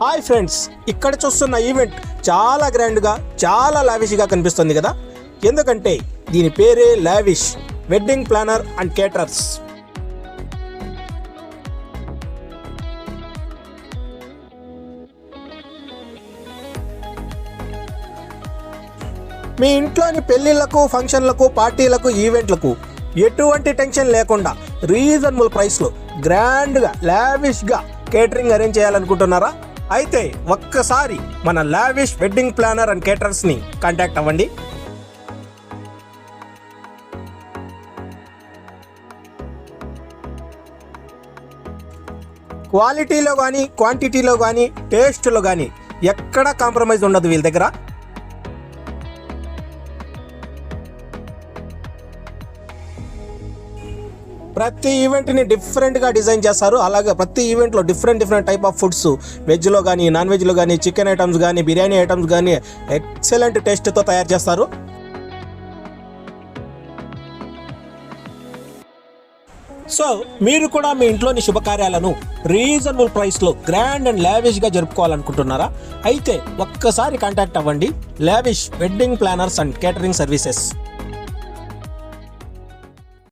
Hi friends ఇక్కడ చూస్తున్న event చాలా గ్రాండ్గా చాలా లావిష్గా కనిపిస్తుంది కదా? ఎందుకంటే దీని పేరే lavish wedding planner and caterers. మీ ఇంట్లోని పెళ్ళిళ్ళకు ఫంక్షన్లకు పార్టీలకు ఈవెంట్లకు ఎటువంటి టెన్షన్ లేకుండా రీజనబుల్ ప్రైస్లో గ్రాండ్గా లావిష్గా కేటరింగ్ అరేంజ్ చేయాలనుకుంటున్నారా? అయితే ఒక్కసారి మన లావిష్ వెడ్డింగ్ ప్లానర్ అండ్ కేటరర్స్ని కాంటాక్ట్ అవ్వండి. క్వాలిటీలో కానీ క్వాంటిటీలో కానీ టేస్ట్లో కానీ ఎక్కడ కాంప్రమైజ్ ఉండదు వీళ్ళ దగ్గర. ప్రతి ఈవెంట్ని డిఫరెంట్గా డిజైన్ చేస్తారు. అలాగే ప్రతి ఈవెంట్లో different different type of foods. వెజ్లో కానీ నాన్ వెజ్లో కానీ చికెన్ ఐటమ్స్ కానీ బిర్యానీ ఐటమ్స్ కానీ ఎక్సలెంట్ టేస్ట్తో తయారు చేస్తారు. సో మీరు కూడా మీ ఇంట్లోని శుభకార్యాలను రీజనబుల్ ప్రైస్లో గ్రాండ్ అండ్ లావిష్గా జరుపుకోవాలనుకుంటున్నారా? అయితే ఒక్కసారి కాంటాక్ట్ అవ్వండి. Lavish wedding planners and catering services.